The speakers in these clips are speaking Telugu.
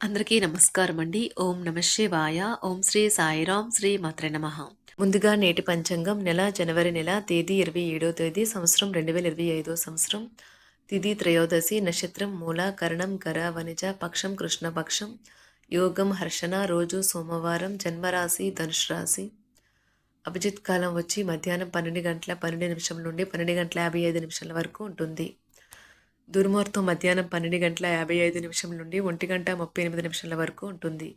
అందరికీ నమస్కారం అండి ఓం నమ శివాయ. ఓం శ్రీ సాయిరాం శ్రీ మాత్ర నమ. ముందుగా నేటి పంచాంగం నెల జనవరి నెల తేదీ ఇరవై ఏడో తేదీ సంవత్సరం రెండు వేల ఇరవై ఐదో సంవత్సరం. తిథి త్రయోదశి నక్షత్రం మూల కరణం గర వనిజ పక్షం కృష్ణపక్షం యోగం హర్షణ రోజు సోమవారం జన్మరాశి ధనుష్ రాశి. అభిజిత్ కాలం వచ్చి మధ్యాహ్నం పన్నెండు గంటల పన్నెండు నిమిషం నుండి పన్నెండు గంటల యాభై ఐదు నిమిషాల వరకు ఉంటుంది. దుర్ముహూర్తం మధ్యాహ్నం పన్నెండు గంటల యాభై ఐదు నిమిషం నుండి ఒంటి గంట ముప్పై ఎనిమిది నిమిషాల వరకు ఉంటుంది.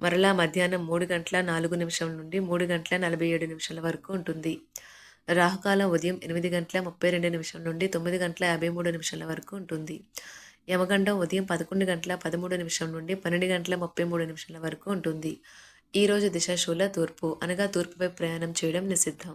మరలా మధ్యాహ్నం మూడు గంటల నాలుగు నిమిషం నుండి మూడు గంటల నలభై ఏడు నిమిషాల వరకు ఉంటుంది. రాహుకాలం ఉదయం ఎనిమిది గంటల ముప్పై రెండు నిమిషం నుండి తొమ్మిది గంటల యాభై మూడు నిమిషాల వరకు ఉంటుంది. యమగండం ఉదయం పదకొండు గంటల పదమూడు నిమిషం నుండి పన్నెండు గంటల ముప్పై మూడు నిమిషాల వరకు ఉంటుంది. ఈ రోజు దిశాశూల తూర్పు అనగా తూర్పుపై ప్రయాణం చేయడం నిషిద్ధం.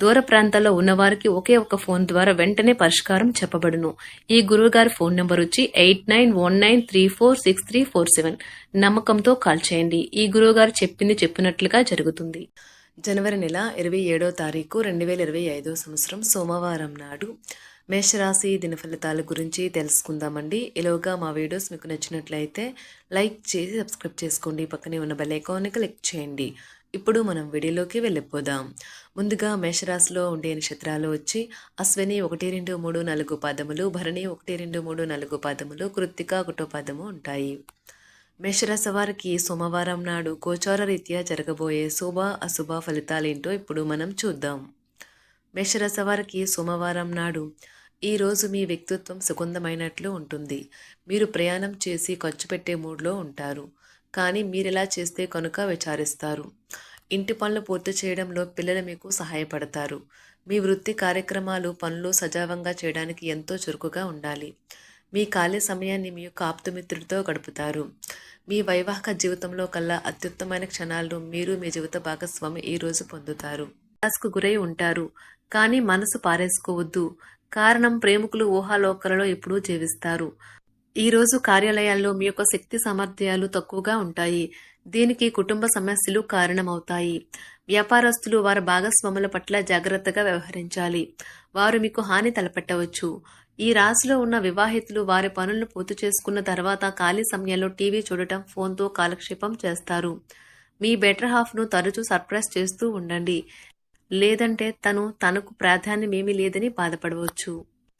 దూర ప్రాంతాల్లో ఉన్నవారికి ఒకే ఒక ఫోన్ ద్వారా వెంటనే పరిష్కారం చెప్పబడును. ఈ గురువుగారి ఫోన్ నంబర్ వచ్చి eight nine one nine three four six three four seven. నమ్మకంతో కాల్ చేయండి. ఈ గురువుగారు చెప్పింది చెప్పినట్లుగా జరుగుతుంది. జనవరి నెల ఇరవై ఏడో తారీఖు రెండు వేల ఇరవై ఐదో సంవత్సరం సోమవారం నాడు మేషరాశి దినఫలితాల గురించి తెలుసుకుందామండి. ఇలాగా మా వీడియోస్ మీకు నచ్చినట్లయితే లైక్ చేసి సబ్స్క్రైబ్ చేసుకోండి. పక్కనే ఉన్న బెల్ ఐకాన్ని క్లిక్ చేయండి. ఇప్పుడు మనం వీడియోలోకి వెళ్ళిపోదాం. ముందుగా మేషరాశిలో ఉండే నక్షత్రాలు వచ్చి అశ్విని ఒకటి రెండు మూడు నాలుగు పాదములు భరణి ఒకటి రెండు మూడు నాలుగు పాదములు కృత్తిక ఒకటో పాదము ఉంటాయి. మేషరాశి వారికి సోమవారం నాడు గోచార రీత్యా జరగబోయే శుభ అశుభ ఫలితాలేంటో ఇప్పుడు మనం చూద్దాం. మేషరాశి వారికి సోమవారం నాడు ఈరోజు మీ వ్యక్తిత్వం సుగంధమైనట్లు ఉంటుంది. మీరు ప్రయాణం చేసి ఖర్చు పెట్టే మూడ్లో ఉంటారు. కానీ మీరెలా చేస్తే కనుక విచారిస్తారు? ఇంటి పనులు పూర్తి చేయడంలో పిల్లలు మీకు సహాయపడతారు. మీ వృత్తి కార్యక్రమాలు పనులు సజావంగా చేయడానికి ఎంతో చురుకుగా ఉండాలి. మీ ఖాళీ సమయాన్ని మీ యొక్క ఆప్తమిత్రుడితో గడుపుతారు. మీ వైవాహిక జీవితంలో కల్లా అత్యుత్తమైన క్షణాలను మీరు మీ జీవిత భాగస్వామి ఈ రోజు పొందుతారు. కు గురై ఉంటారు. కానీ మనసు పారేసుకోవద్దు. కారణం ప్రేమికులు ఊహాలోకలలో ఎప్పుడూ జీవిస్తారు. ఈ రోజు కార్యాలయాల్లో మీ యొక్క శక్తి సామర్థ్యాలు తక్కువగా ఉంటాయి. దీనికి కుటుంబ సమస్యలు కారణమవుతాయి. వ్యాపారస్తులు వారి భాగస్వాముల పట్ల జాగ్రత్తగా వ్యవహరించాలి. వారు మీకు హాని తలపెట్టవచ్చు. ఈ రాశిలో ఉన్న వివాహితులు వారి పనులను పూర్తి చేసుకున్న తర్వాత ఖాళీ సమయంలో టీవీ చూడటం ఫోన్తో కాలక్షేపం చేస్తారు. మీ బెటర్ హాఫ్ను తరచూ సర్ప్రైజ్ చేస్తూ ఉండండి. లేదంటే తను తనకు ప్రాధాన్యమేమీ లేదని బాధపడవచ్చు.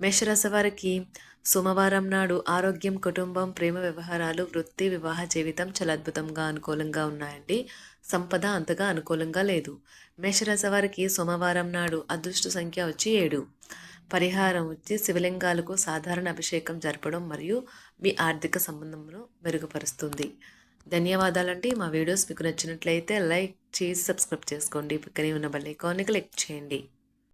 మేషరాశి వారికి సోమవారం నాడు ఆరోగ్యం కుటుంబం ప్రేమ వ్యవహారాలు వృత్తి వివాహ జీవితం చాలా అద్భుతంగా అనుకూలంగా ఉన్నాయండి. సంపద అంతగా అనుకూలంగా లేదు. మేషరాశి వారికి సోమవారం నాడు అదృష్ట సంఖ్య వచ్చి ఏడు. పరిహారం వచ్చి శివలింగాలకు సాధారణ అభిషేకం జరపడం మరియు మీ ఆర్థిక సంబంధంలో మెరుగుపరుస్తుంది. ధన్యవాదాలండి. మా వీడియోస్ మీకు నచ్చినట్లయితే లైక్ చేసి సబ్స్క్రైబ్ చేసుకోండి. పక్కనే ఉన్న బెల్ ఐకాన్ని క్లిక్ చేయండి.